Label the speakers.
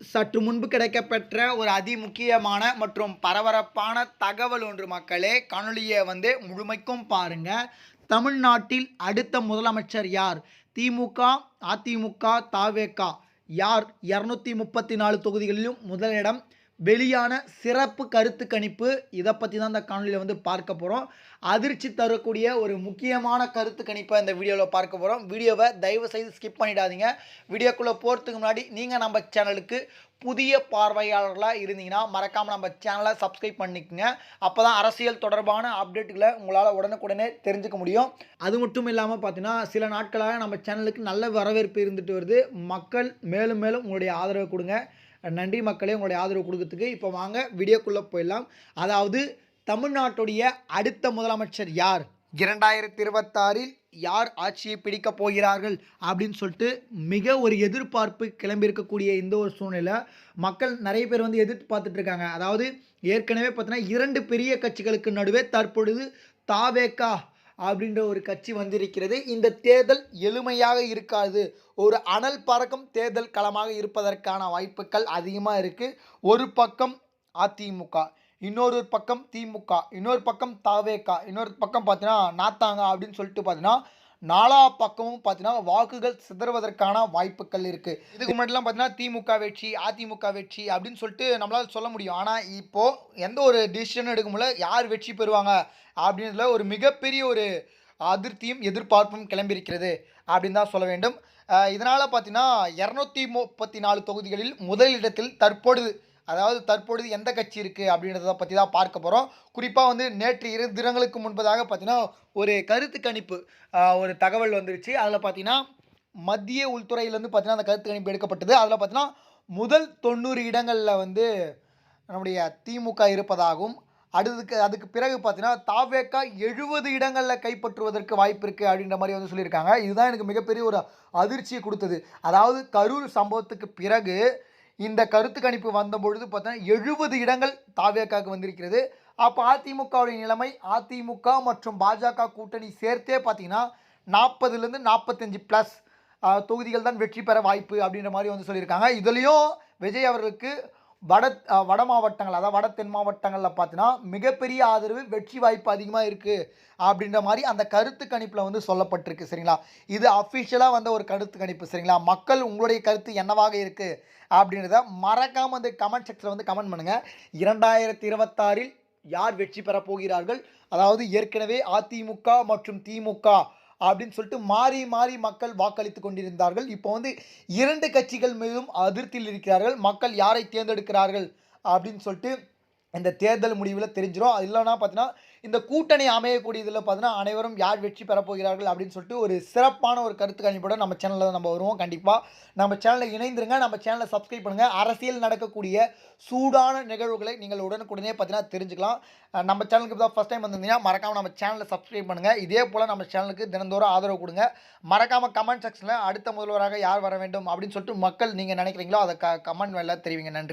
Speaker 1: சற்று முன்பு கிடைக்கப்பெற்ற ஒரு அதிமுக்கியமான மற்றும் பரபரப்பான தகவல் ஒன்று மக்களே காணொலியை வந்து முழுமைக்கும் பாருங்க. தமிழ்நாட்டில் அடுத்த முதலமைச்சர் யார்? திமுக அதிமுக தாவேகா. யார்? இரநூத்தி முப்பத்தி நாலு தொகுதிகளிலும் முதலிடம் வெளியான சிறப்பு கருத்து கணிப்பு இதை பற்றி தான் இந்த காணொலியில் வந்து பார்க்க போகிறோம் அதிர்ச்சி தரக்கூடிய ஒரு முக்கியமான கருத்து கணிப்பை இந்த வீடியோவில் பார்க்க போகிறோம் வீடியோவை தயவு செய்து ஸ்கிப் பண்ணிடாதீங்க. வீடியோக்குள்ளே போகிறதுக்கு முன்னாடி நீங்கள் நம்ம சேனலுக்கு புதிய பார்வையாளர்களாக இருந்தீங்கன்னா மறக்காமல் நம்ம சேனலை சப்ஸ்கிரைப் பண்ணிக்கோங்க. அப்போ தான் அரசியல் தொடர்பான அப்டேட்டுகளை உங்களால் உடனுக்குடனே தெரிஞ்சுக்க முடியும். அது மட்டும் இல்லாமல் பார்த்தீங்கன்னா சில நாட்களாக நம்ம சேனலுக்கு நல்ல வரவேற்பு இருந்துட்டு வருது. மக்கள் மேலும் மேலும் உங்களுடைய ஆதரவை கொடுங்க. நன்றி மக்களே உங்களுடைய ஆதரவு கொடுக்கறதுக்கு. இப்போ வாங்க வீடியோக்குள்ளே போயிடலாம். அதாவது தமிழ்நாட்டுடைய அடுத்த முதலமைச்சர் யார்? இரண்டாயிரத்தி இருபத்தாறில் யார் ஆட்சியை பிடிக்கப் போகிறார்கள் அப்படின்னு சொல்லிட்டு மிக ஒரு எதிர்பார்ப்பு கிளம்பியிருக்கக்கூடிய இந்த ஒரு சூழ்நிலை. மக்கள் நிறைய பேர் வந்து எதிர்த்து பார்த்துட்டு இருக்காங்க. அதாவது ஏற்கனவே பார்த்தீங்கன்னா இரண்டு பெரிய கட்சிகளுக்கு நடுவே தற்பொழுது தாவேக்கா அப்படின்ற ஒரு கட்சி வந்திருக்கிறது. இந்த தேர்தல் எளிமையாக இருக்காது. ஒரு அனல் பறக்கும் தேர்தல் களமாக இருப்பதற்கான வாய்ப்புகள் அதிகமாக இருக்குது ஒரு பக்கம் அதிமுக இன்னொரு பக்கம் திமுக இன்னொரு பக்கம் தாவேக்கா இன்னொரு பக்கம் பார்த்தீங்கன்னா நாத்தாங்க அப்படின்னு சொல்லிட்டு பார்த்தீங்கன்னா நாலா பக்கமும் பார்த்தீங்கன்னா வாக்குகள் சிதறுவதற்கான வாய்ப்புகள் இருக்குது இதுக்கு முன்னாடிலாம் பார்த்தீங்கன்னா திமுக வெற்றி அதிமுக வெற்றி அப்படின்னு சொல்லிட்டு நம்மளால் சொல்ல முடியும். ஆனால் இப்போது எந்த ஒரு டிசிஷனும் எடுக்க முடியல. யார் வெற்றி பெறுவாங்க அப்படின்றதுல ஒரு மிகப்பெரிய ஒரு அதிருப்தியும் எதிர்பார்ப்பும் கிளம்பியிருக்கிறது அப்படின்னு தான் சொல்ல வேண்டும். இதனால் பார்த்தீங்கன்னா இரநூத்தி முப்பத்தி நாலு தொகுதிகளில் முதலிடத்தில் தற்பொழுது அதாவது தற்பொழுது எந்த கட்சி இருக்குது அப்படின்றத பற்றி தான் பார்க்க போகிறோம் குறிப்பாக வந்து நேற்று இரு தினங்களுக்கு முன்பதாக பார்த்தீங்கன்னா ஒரு கருத்து கணிப்பு ஒரு தகவல் வந்துருச்சு. அதில் பார்த்தீங்கன்னா மத்திய உள்துறையிலேருந்து பார்த்தீங்கன்னா அந்த கருத்து கணிப்பு எடுக்கப்பட்டது. அதில் பார்த்தீங்கன்னா முதல் தொண்ணூறு இடங்களில் வந்து நம்முடைய திமுக இருப்பதாகவும் அடுத்துக்கு அதுக்கு பிறகு பார்த்தீங்கன்னா தாவேக்கா எழுபது இடங்களில் கைப்பற்றுவதற்கு வாய்ப்பு இருக்குது அப்படின்ற மாதிரி வந்து சொல்லியிருக்காங்க. இதுதான் எனக்கு மிகப்பெரிய ஒரு அதிர்ச்சியை கொடுத்தது. அதாவது கரூர் சம்பவத்துக்கு பிறகு இந்த கருத்து கணிப்பு வந்த பொழுது எழுபது இடங்கள் தாவேக்காவுக்கு வந்திருக்கிறது. அப்போ அதிமுகவுடைய நிலைமை அதிமுக மற்றும் பாஜக கூட்டணி சேர்த்தே பார்த்தீங்கன்னா நாற்பதுலேருந்து நாற்பத்தஞ்சு ப்ளஸ் தொகுதிகள் தான் வெற்றி பெற வாய்ப்பு அப்படின்ற மாதிரி வந்து சொல்லியிருக்காங்க. இதுலேயும் விஜய் அவர்களுக்கு வட வட மாவட்டங்கள் அதாவது வட தென் மாவட்டங்களில் பார்த்தீங்கன்னா மிகப்பெரிய ஆதரவு வெற்றி வாய்ப்பு அதிகமாக இருக்குது அப்படின்ற மாதிரி அந்த கருத்து கணிப்பில் வந்து சொல்லப்பட்டிருக்கு சரிங்களா? இது அஃபிஷியலாக வந்த ஒரு கருத்து கணிப்பு சரிங்களா? மக்கள் உங்களுடைய கருத்து என்னவாக இருக்குது அப்படின்றத மறக்காமல் வந்து கமெண்ட் செக்ஷனில் வந்து கமெண்ட் பண்ணுங்கள் இரண்டாயிரத்தி இருபத்தாறில் யார் வெற்றி பெறப் போகிறார்கள்? அதாவது ஏற்கனவே அதிமுக மற்றும் திமுக அப்படின்னு சொல்லிட்டு மாறி மாறி மக்கள் வாக்களித்து கொண்டிருந்தார்கள். இப்போ வந்து இரண்டு கட்சிகள் மீதும் அதிருப்தியில் இருக்கிறார்கள். மக்கள் யாரை தேர்ந்தெடுக்கிறார்கள் அப்படின்னு சொல்லிட்டு இந்த தேர்தல் முடிவில் தெரிஞ்சிடும் அது இல்லைன்னா பார்த்தீங்கன்னா இந்த கூட்டணி அமையக்கூடியதில் பார்த்தீங்கன்னா அனைவரும் யார் வெற்றி பெறப்போகிறார்கள் அப்படின்னு சொல்லிட்டு ஒரு சிறப்பான ஒரு கருத்து கணிப்போட நம்ம சேனலில் நம்ம வருவோம். கண்டிப்பாக நம்ம சேனலில் இணைந்துருங்க. நம்ம சேனலை சப்ஸ்கிரைப் பண்ணுங்கள் அரசியல் நடக்கக்கூடிய சூடான நிகழ்வுகளை நீங்கள் உடனுக்குடனே பார்த்தீங்கன்னா தெரிஞ்சுக்கலாம். நம்ம சேனலுக்கு தான் ஃபஸ்ட் டைம் வந்திருந்தீங்கன்னா மறக்காமல் நம்ம சேனலை சப்ஸ்கிரைப் பண்ணுங்கள் இதே போல் நம்ம சேனலுக்கு தினந்தோறும் ஆதரவு கொடுங்க. மறக்காமல் கமெண்ட் செக்ஷனில் அடுத்த முதல்வராக யார் வர வேண்டும் அப்படின்னு சொல்லிட்டு மக்கள் நீங்கள் நினைக்கிறீங்களோ அதை க கமெண்ட் வேலை தெரிவிங்க. நன்றி.